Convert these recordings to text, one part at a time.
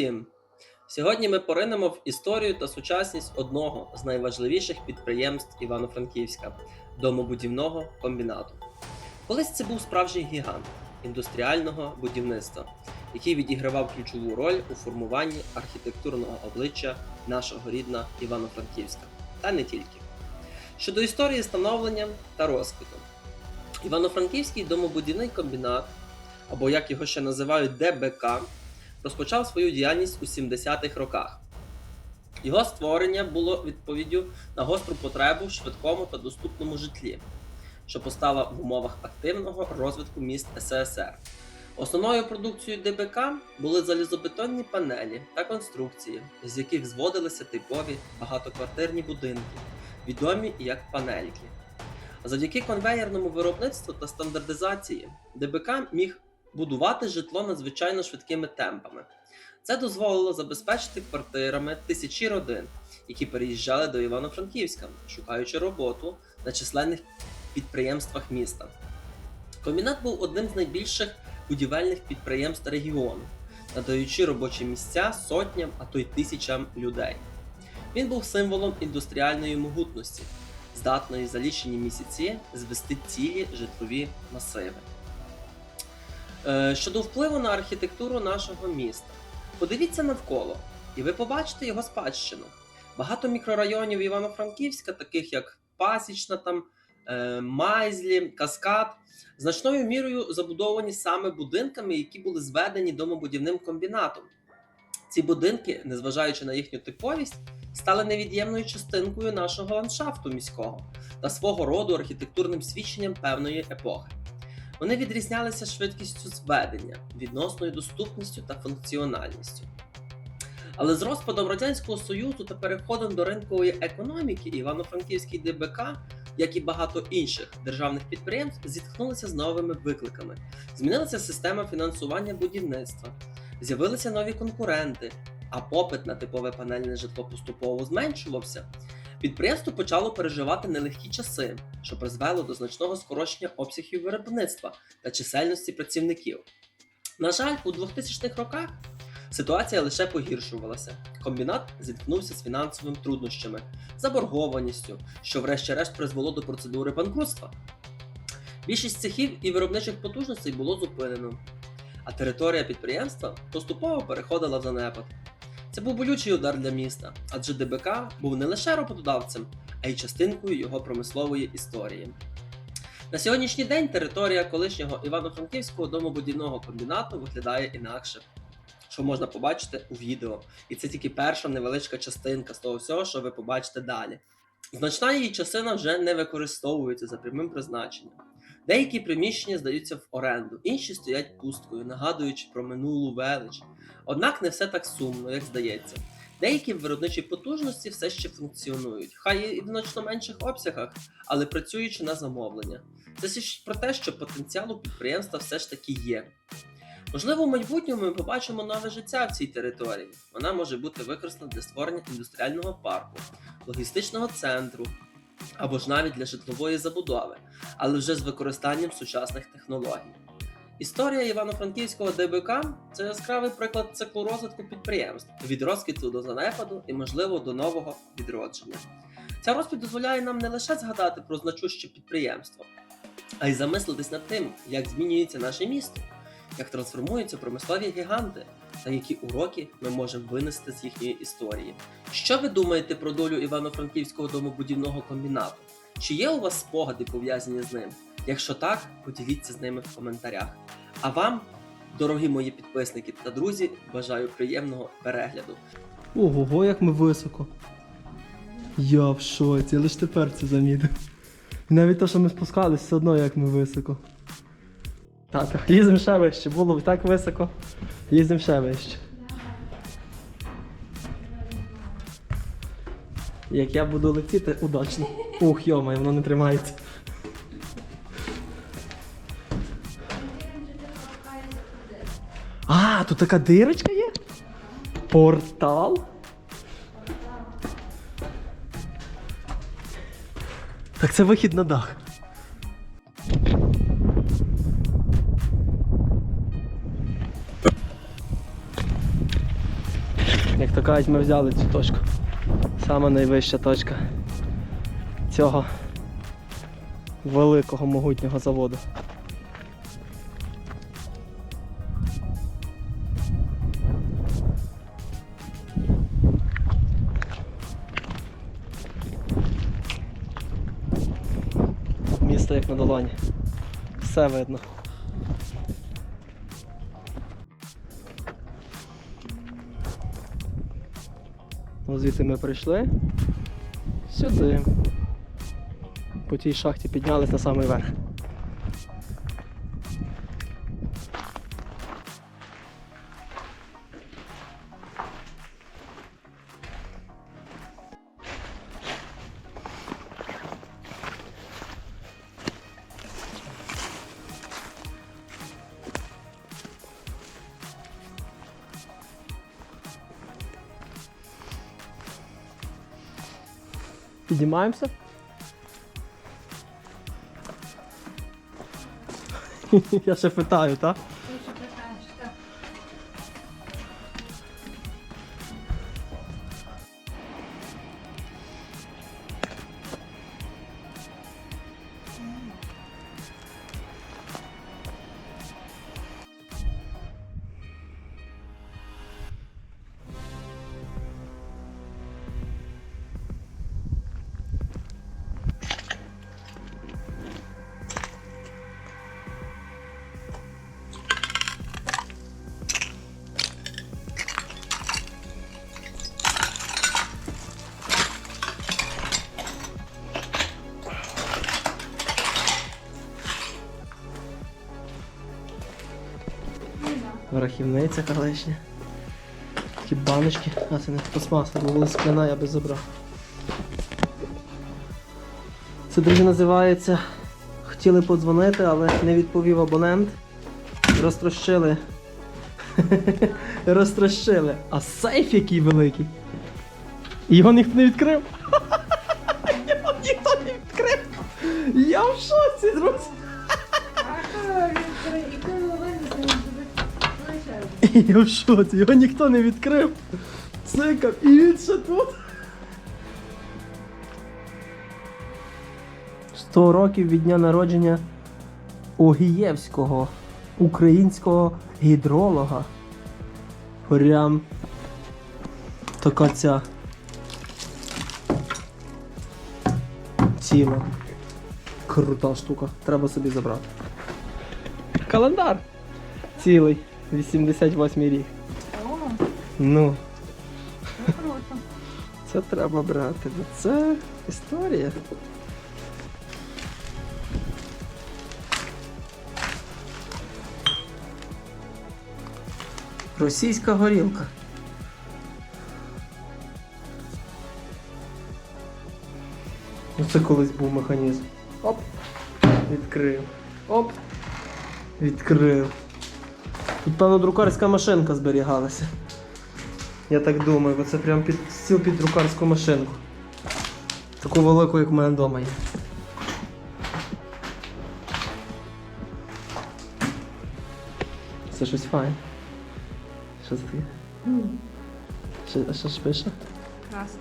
Усім! Сьогодні ми поринемо в історію та сучасність одного з найважливіших підприємств Івано-Франківська домобудівного комбінату. Колись це був справжній гігант індустріального будівництва, який відігравав ключову роль у формуванні архітектурного обличчя нашого рідна Івано-Франківська, та не тільки. Щодо історії становлення та розквіту, Івано-Франківський домобудівний комбінат, або як його ще називають ДБК, розпочав свою діяльність у 70-х роках. Його створення було відповіддю на гостру потребу в швидкому та доступному житлі, що постала в умовах активного розвитку міст СССР. Основною продукцією ДБК були залізобетонні панелі та конструкції, з яких зводилися типові багатоквартирні будинки, відомі як панельки. Завдяки конвеєрному виробництву та стандартизації ДБК міг будувати житло надзвичайно швидкими темпами. Це дозволило забезпечити квартирами тисячі родин, які переїжджали до Івано-Франківська, шукаючи роботу на численних підприємствах міста. Комбінат був одним з найбільших будівельних підприємств регіону, надаючи робочі місця сотням, а то й тисячам людей. Він був символом індустріальної могутності, здатної за лічені місяці звести цілі житлові масиви. Е, Щодо впливу на архітектуру нашого міста, подивіться навколо, і ви побачите його спадщину. Багато мікрорайонів Івано-Франківська, таких як Пасічна, там, е, Майзлі, Каскад, значною мірою забудовані саме будинками, які були зведені домобудівним комбінатом. Ці будинки, незважаючи на їхню типовість, стали невід'ємною частинкою нашого ландшафту міського та свого роду архітектурним свідченням певної епохи. Вони відрізнялися швидкістю зведення, відносною доступністю та функціональністю. Але з розпадом Радянського Союзу та переходом до ринкової економіки Івано-Франківський ДБК, як і багато інших державних підприємств, зіткнулися з новими викликами. Змінилася система фінансування будівництва, з'явилися нові конкуренти, а попит на типове панельне житло поступово зменшувався. Підприємство почало переживати нелегкі часи, що призвело до значного скорочення обсягів виробництва та чисельності працівників. На жаль, у 2000-х роках ситуація лише погіршувалася. Комбінат зіткнувся з фінансовими труднощами, заборгованістю, що врешті-решт призвело до процедури банкрутства. Більшість цехів і виробничих потужностей було зупинено, а територія підприємства поступово переходила в занепад. Це був болючий удар для міста, адже ДБК був не лише роботодавцем, а й частинкою його промислової історії. На сьогоднішній день територія колишнього Івано-Франківського домобудівного комбінату виглядає інакше, що можна побачити у відео. І це тільки перша невеличка частинка з того всього, що ви побачите далі. Значна її частина вже не використовується за прямим призначенням. Деякі приміщення здаються в оренду, інші стоять пусткою, нагадуючи про минулу велич. Однак не все так сумно, як здається. Деякі виробничі потужності все ще функціонують, хай і в значно менших обсягах, але працюючи на замовлення. Це свідчить про те, що потенціал у підприємства все ж таки є. Можливо, в майбутньому ми побачимо нове життя в цій території. Вона може бути використана для створення індустріального парку, логістичного центру або ж навіть для житлової забудови, але вже з використанням сучасних технологій. Історія Івано-Франківського ДБК це яскравий приклад циклу розвитку підприємств від розквіту до занепаду і, можливо, до нового відродження. Ця розповідь дозволяє нам не лише згадати про значуще підприємство, а й замислитись над тим, як змінюється наше місто, як трансформуються промислові гіганти та які уроки ми можемо винести з їхньої історії. Що ви думаєте про долю Івано-Франківського домобудівного комбінату? Чи є у вас спогади пов'язані з ним? Якщо так, поділіться з ними в коментарях. А вам, дорогі мої підписники та друзі, бажаю приємного перегляду. Ого, як ми високо. Я в шоці, лише тепер це замітив. Навіть те, що ми спускались, все одно як ми високо. Так, ліземо ще вище, було так високо. Ліземо ще вище. Як я буду летіти, удачно. Ух, йомай, воно не тримається. А, тут така дирочка є? Портал? Так це вихід на дах. Кажуть, ми взяли цю точку. Сама найвища точка цього великого могутнього заводу. Місто як на долоні. Все видно. Ну, звідти ми прийшли. Сюди. По тій шахті піднялись на самий верх. Піднімаємося. Я ще питаю, так? Рахівниця колишня. Такі баночки. А це не пластмаса, бо була скляна, я би забрав. Це друзі називається. Хотіли подзвонити, але не відповів абонент. Розтрощили. Розтрощили. А сейф який великий. Його ніхто не відкрив. Його ніхто не відкрив. Я в шоці, друзі. Я в шоці, його ніхто не відкрив. Цикав, і він ще тут. 100 років від дня народження Огієвського, українського гідролога. Прям така ця ціла. Крута штука. Треба собі забрати. Календар цілий. 88 рік. О, Ну, круто. це треба брати. бо Це історія. Російська горілка. Ну це колись був механізм. Оп. Відкрив. Оп. Відкрив. Тут, певно, друкарська машинка зберігалася. Я так думаю, бо це прям під стіл під друкарську машинку. Таку велику, як в мене вдома є. Це щось файне. Що це таке? Що, а що ж пише? Красно.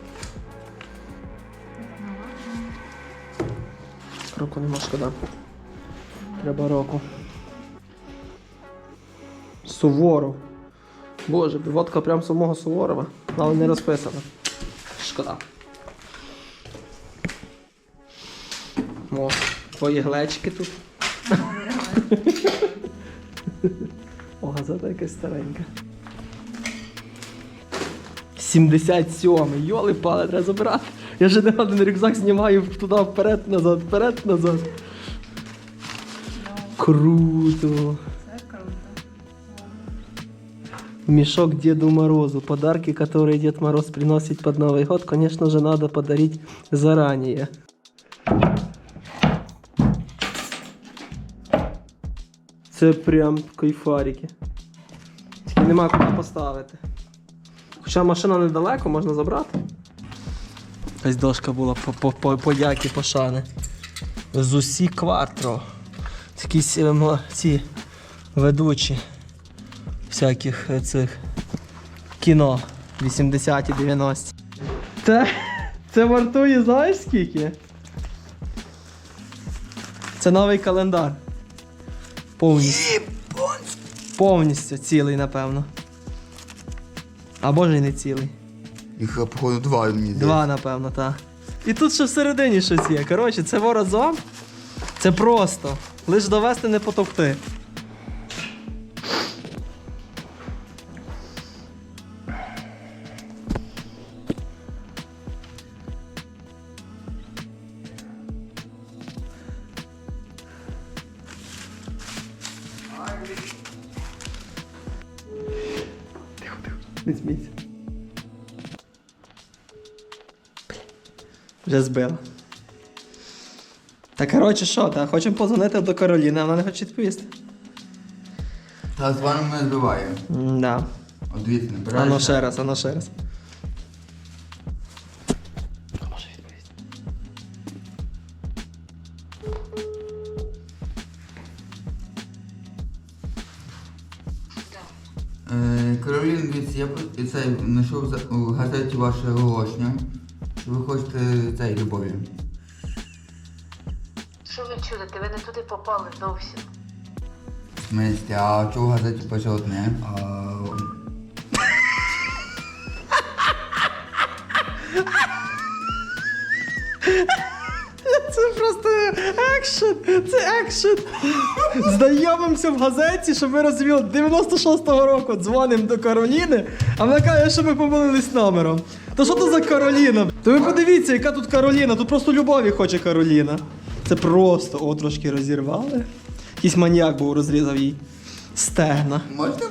Року нема шкода. Треба року. Суворов. Боже, водка прям самого Суворова, але не розписана. Шкода. О, твої глечки тут. О, газета якась старенька. 77-й, йоли пале, треба забирати. Я вже не один рюкзак знімаю туди вперед, назад, вперед, назад. Круто. Мешок Деду Морозу. Подарки, которые Дед Мороз приносит под Новый год, конечно же, надо подарить заранее. Це прям кайфарики. Тільки нема куди поставити. Хоча машина недалеко, можна забрати. Якась дошка була по, по, по подяки пошани. З усі квартро. Якісь е, ці ведучі всяких е, цих кіно 80-ті, 90-ті. Це, це вартує, знаєш скільки? Це новий календар. Повністю. Повністю цілий, напевно. А може й не цілий. Їх, походу, два мені. Два, напевно, так. І тут ще всередині щось є. Коротше, це ворозом. Це просто. Лиш довести не потовти. Не. Вже збила. Та коротше, що, та хочемо позвонити до Кароліни, а вона не хоче відповісти. Та з вами ми збиває. Да. От дивіться, набираєш. Ано ще раз, ано ще раз. Дивіться, я цей, знайшов у газеті ваше оголошення, що ви хочете цей любові. Що ви чудите? Ви не туди попали зовсім. В смислі, а чого в газеті пише одне? А... Це просто екшен! Це екшен! Знайомимося в газеті, щоб ви розуміли, 96-го року дзвонимо до Кароліни, а вона каже, що ми помилились номером. То що то за Кароліна? То ви подивіться, яка тут Кароліна, тут просто любові хоче Кароліна. Це просто о, трошки розірвали. Якийсь маньяк був розрізав їй стегна. Можете